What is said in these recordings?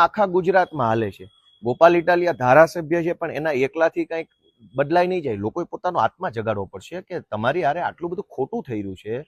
આખા ગુજરાતમાં હાલે છે. ગોપાલ ઇટાલિયા ધારાસભ્ય છે, પણ એના એકલાથી કંઈક બદલાઈ નહીં જાય. લોકોએ પોતાનો આત્મા જગાડવો પડશે કે તમારી હારે આટલું બધું ખોટું થઈ રહ્યું છે,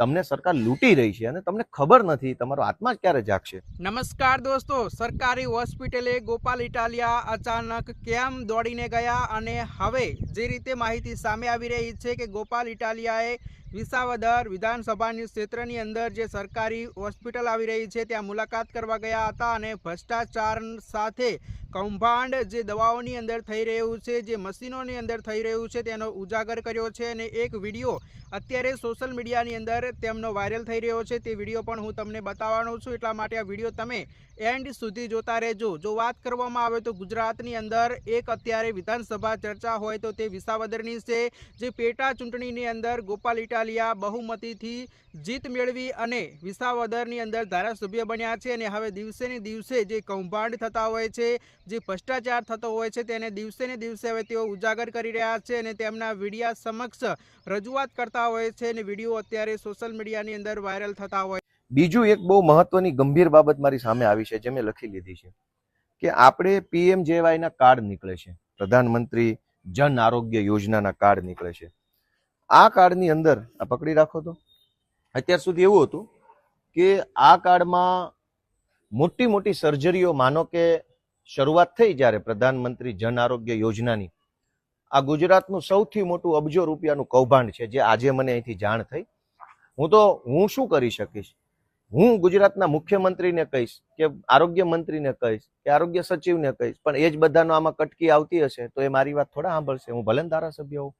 તમને સરકાર લૂંટી રહી છે અને તમને ખબર નથી તમારો આત્મા ક્યારે જાગશે. નમસ્કાર દોસ્તો, સરકારી હોસ્પિટલે ગોપાલ ઇટાલિયા અચાનક કેમ દોડીને ગયા અને હવે જે રીતે માહિતી સામે આવી રહી છે કે ગોપાલ ઇટાલિયાએ વિસાવદર વિધાનસભાની ક્ષેત્રની અંદર જે સરકારી હોસ્પિટલ આવી રહી છે, ત્યાં મુલાકાત કરવા ગયા હતા અને ભ્રષ્ટાચાર સાથે કૌભાંડ જે દવાઓની અંદર થઈ રહ્યું છે, જે મશીનોની અંદર થઈ રહ્યું છે, તેનો ઉજાગર કર્યો છે અને એક વીડિયો અત્યારે સોશિયલ મીડિયાની અંદર તેમનો વાયરલ થઈ રહ્યો છે, તે વીડિયો પણ હું તમને બતાવવાનો છું. એટલા માટે આ વીડિયો તમે એન્ડ સુધી જોતા રહેજો. જો વાત કરવામાં આવે તો ગુજરાતની અંદર એક અત્યારે વિધાનસભા ચર્ચા હોય તો તે વિસાવદરની છે, જે પેટા ચૂંટણીની અંદર ગોપાલ ઇટાલિયા બહુમતીથી જીત મેળવી અને વિસાવદરની અંદર ધારાસભ્ય બન્યા છે અને હવે દિવસે દિવસે જે કૌભાંડ થતા હોય છે, જે ભ્રષ્ટાચાર થતો હોય છે, તેને દિવસે દિવસે હવે તેઓ ઉજાગર કરી રહ્યા છે અને તેમના વિડીયા સમક્ષ રજૂઆત કરતા હોય છે અને વીડિયો અત્યારે સોશિયલ મીડિયાની અંદર વાયરલ થતા હોય બીજું એક બહુ મહત્વની ગંભીર બાબત મારી સામે આવી છે, જે મેં લખી લીધી છે કે આપણે પીએમજેવાય ના કાર્ડ નીકળે છે. પ્રધાનમંત્રી જન આરોગ્ય યોજનાના કાર્ડ નીકળે છે. આ કાર્ડની અંદર, આ પકડી રાખો તો. અત્યાર સુધી એવું હતું કે આ કાર્ડમાં મોટી મોટી સર્જરીઓ માનો કે શરૂઆત થઈ જ્યારે પ્રધાનમંત્રી જન આરોગ્ય યોજનાની, આ ગુજરાતનું સૌથી મોટું અબજો રૂપિયાનું કૌભાંડ છે, જે આજે મને અહીંથી જાણ થઈ. હું તો, હું શું કરી શકીશ? હું ગુજરાતના મુખ્યમંત્રીને કહીશ કે આરોગ્ય મંત્રીને કહીશ કે આરોગ્ય સચિવને કહીશ, પણ એ જ બધાનો આમાં કટકી આવતી હશે, તો એ મારી વાત થોડા સાંભળશે. હું ભલે ધારાસભ્ય હોઉં.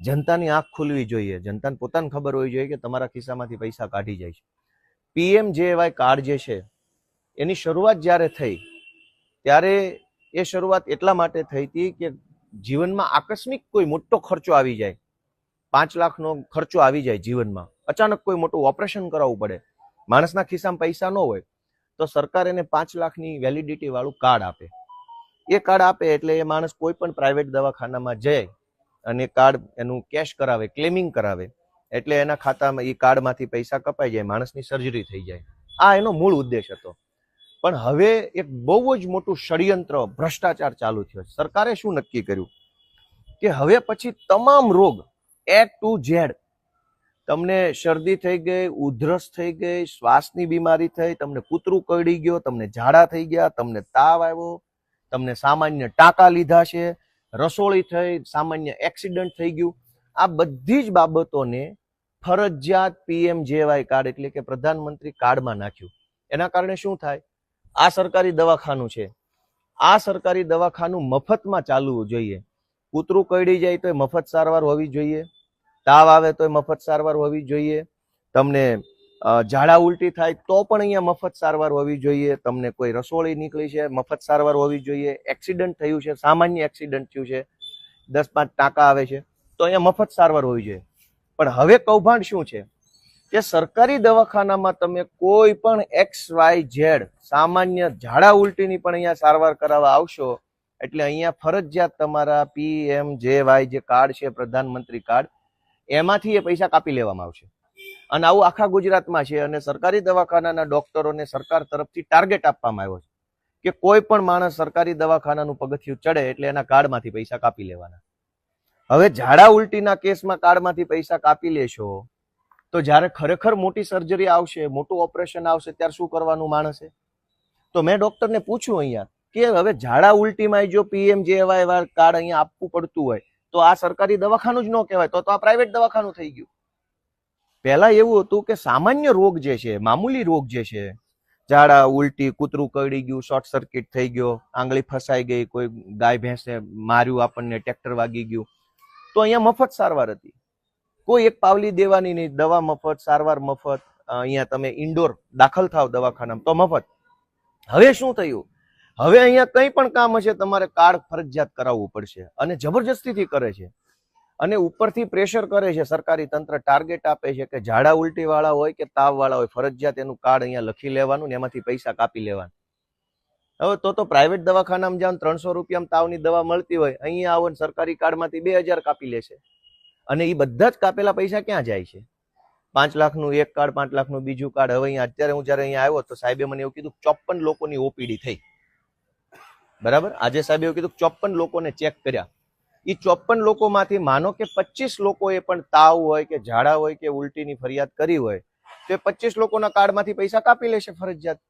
જનતાની આંખ ખુલવી જોઈએ. જનતાને પોતાને ખબર હોવી જોઈએ કે તમારા ખિસ્સામાંથી પૈસા કાઢી જાય છે. પીએમ જે વાય કાર્ડ જે છે, એની શરૂઆત જ્યારે થઈ, ત્યારે એ શરૂઆત એટલા માટે થઈ હતી કે જીવનમાં આકસ્મિક કોઈ મોટો ખર્ચો આવી જાય. પાંચ લાખનો ખર્ચો આવી જાય જીવનમાં. અચાનક કોઈ મોટું ઓપરેશન કરાવવું પડે. માણસના ખિસ્સામાં પૈસા ન હોય, તો સરકાર એને પાંચ લાખની વેલિડિટી વાળું કાર્ડ આપે. એ કાર્ડ આપે એટલે એ માણસ કોઈ પણ પ્રાઇવેટ દવાખાનામાં જાય અને કાર્ડ એનું કેશ કરાવે, ક્લેમિંગ કરાવે, એટલે એના ખાતામાં એ કાર્ડમાંથી પૈસા કપાઈ જાય, માણસની સર્જરી થઈ જાય. આ એનો મૂળ ઉદ્દેશ હતો. પણ હવે એક બહુ જ મોટું ષડયંત્ર, ભ્રષ્ટાચાર ચાલુ થયો સરકારે શું નક્કી કર્યું? કે હવે પછી તમામ રોગ એ ટુ ઝેડ તમને શરદી થઈ ગઈ, ઉધરસ થઈ ગઈ, શ્વાસની બીમારી થઈ, તમને કૂતરું કરડી ગયો, તમને ઝાડા થઈ ગયા, તમને તાવ આવ્યો, તમને સામાન્ય ટાંકા લીધા છે રસોળી થઈ, સામાન્ય એક્સિડન્ટ થઈ ગયું. આ બધી જ બાબતોને ફરજિયાત પીએમ જેવાય કાર્ડ એટલે કે પ્રધાનમંત્રી કાર્ડમાં નાખ્યું. એના કારણે શું થાય? આ સરકારી દવાખાનું છે. આ સરકારી દવાખાનું મફતમાં ચાલવું જોઈએ. કૂતરું કરડી જાય તો મફત સારવાર હોવી જોઈએ. તાવ આવે તો મફત સારવાર હોવી જોઈએ. તમને ઝાડા ઉલટી થાય તો પણ અહીંયા મફત સારવાર હોવી જોઈએ. તમને કોઈ રસોળી નીકળી છે, મફત સારવાર હોવી જોઈએ. એક્સિડન્ટ થયું છે, સામાન્ય એક્સિડન્ટ થયું છે, દસ પાંચ ટાંકા આવે છે, તો અહીંયા મફત સારવાર હોવી જોઈએ. પણ હવે કૌભાંડ શું છે? કે સરકારી દવાખાનામાં તમે કોઈ પણ એક્સ વાય ઝેડ સામાન્ય ઝાડા ઉલટીની પણ અહીંયા સારવાર કરાવવા આવશો, એટલે અહીંયા ફરજિયાત તમારા પીએમ જે વાય જે કાર્ડ છે, પ્રધાનમંત્રી કાર્ડ, એમાંથી એ પૈસા કાપી લેવામાં આવશે. અને આવું આખા ગુજરાતમાં છે અને સરકારી દવાખાનાના ડોક્ટરોને સરકાર તરફથી ટાર્ગેટ આપવામાં આવ્યો છે કે કોઈ પણ માણસ સરકારી દવાખાનાનું પગથિયું ચડે એટલે એના કાર્ડમાંથી પૈસા કાપી લેવાના. હવે ઝાડા ઉલટીના કેસમાં કાર્ડમાંથી પૈસા કાપી લેશો તો જ્યારે ખરેખર મોટી સર્જરી આવશે, મોટું ઓપરેશન આવશે, ત્યારે શું કરવાનું માણસે? તો મેં ડોક્ટરને પૂછ્યું અહીંયા કે હવે ઝાડા ઉલટીમાં જો પીએમ જેવાય કાર્ડ અહીંયા આપવું પડતું હોય તો આ સરકારી દવાખાનું જ ન કહેવાય, તો આ પ્રાઇવેટ દવાખાનું થઈ ગયું. પહેલા એવું હતું કે સામાન્ય રોગ જે છે, મામૂલી રોગ જે છે, ઝાડા, ઉલટી, કૂતરું કરડી ગયું, શોર્ટ સર્કિટ થઈ ગયો, આંગળી ફસાઈ ગઈ, કોઈ ગાય, ભેંસે માર્યું, આપણને ટ્રેક્ટર વાગી ગયું, તો અહીંયા મફત સારવાર હતી. કોઈ એક પાવલી દેવાની નહીં, દવા મફત, સારવાર મફત અહીંયા તમે ઇન્ડોર દાખલ થાવ દવાખાનામાં, તો મફત. હવે શું થયું? હવે અહીંયા કંઈ પણ કામ હશે, તમારે કાર્ડ ફરજિયાત કરાવવું પડશે અને જબરજસ્તીથી કરે છે. અને ઉપરથી પ્રેશર કરે છે, સરકારી તંત્ર ટાર્ગેટ આપે છે કે ઝાડા ઉલટીવાળા હોય કે તાવવાળા હોય, ફરજિયાત એનું કાર્ડ અહીંયા લખી લેવાનું ને એમાંથી પૈસા કાપી લેવાનું. હવે તો તો પ્રાઇવેટ દવાખાનામાં જાઓ ત્રણસો રૂપિયામાં તાવની દવા મળતી હોય, અહીંયા આવો ને સરકારી કાર્ડમાંથી બે હજાર કાપી લેશે. અને એ બધા જ કાપેલા પૈસા ક્યાં જાય છે? પાંચ લાખનું એક કાર્ડ, પાંચ લાખનું બીજું કાર્ડ. હવે અહીંયા અત્યારે હું જ્યારે અહીંયા આવ્યો તો સાહેબે મને એવું કીધું ચોપન લોકોની ઓપીડી થઈ. બરાબર? આજે સાહેબે એવું કીધું ચોપન લોકોને ચેક કર્યા. એ ચોપન લોકોમાંથી માનો કે પચીસ લોકોએ પણ તાવ હોય કે ઝાડા હોય કે ઉલટીની ફરિયાદ કરી હોય, તો એ પચીસ લોકોના કાર્ડમાંથી પૈસા કાપી લેશે ફરજિયાત.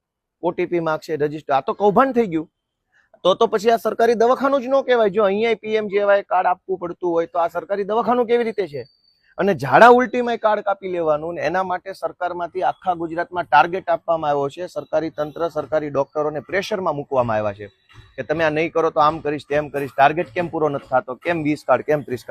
ઓટીપી માગશે, રજિસ્ટર, આ તો કૌભાંડ થઈ ગયું. તો તો પછી આ સરકારી દવાખાનું જ ન કહેવાય. જો અહીંયા પીએમ જેવાય કાર્ડ આપવું પડતું હોય તો આ સરકારી દવાખાનું કેવી રીતે છે? અને ઝાડા ઉલટીમાં કાર્ડ કાપી લેવાનું ને એના માટે સરકારમાંથી આખા ગુજરાતમાં ટાર્ગેટ આપવામાં આવ્યો છે. સરકારી તંત્ર, સરકારી ડોક્ટરોને પ્રેશરમાં મૂકવામાં આવ્યા છે કે તમે આ નહીં કરો તો આમ કરીશ તેમ કરીશ. ટાર્ગેટ કેમ પૂરો નથી થતો? કેમ વીસ કાર્ડ કેમ ત્રીસ કાર્ડ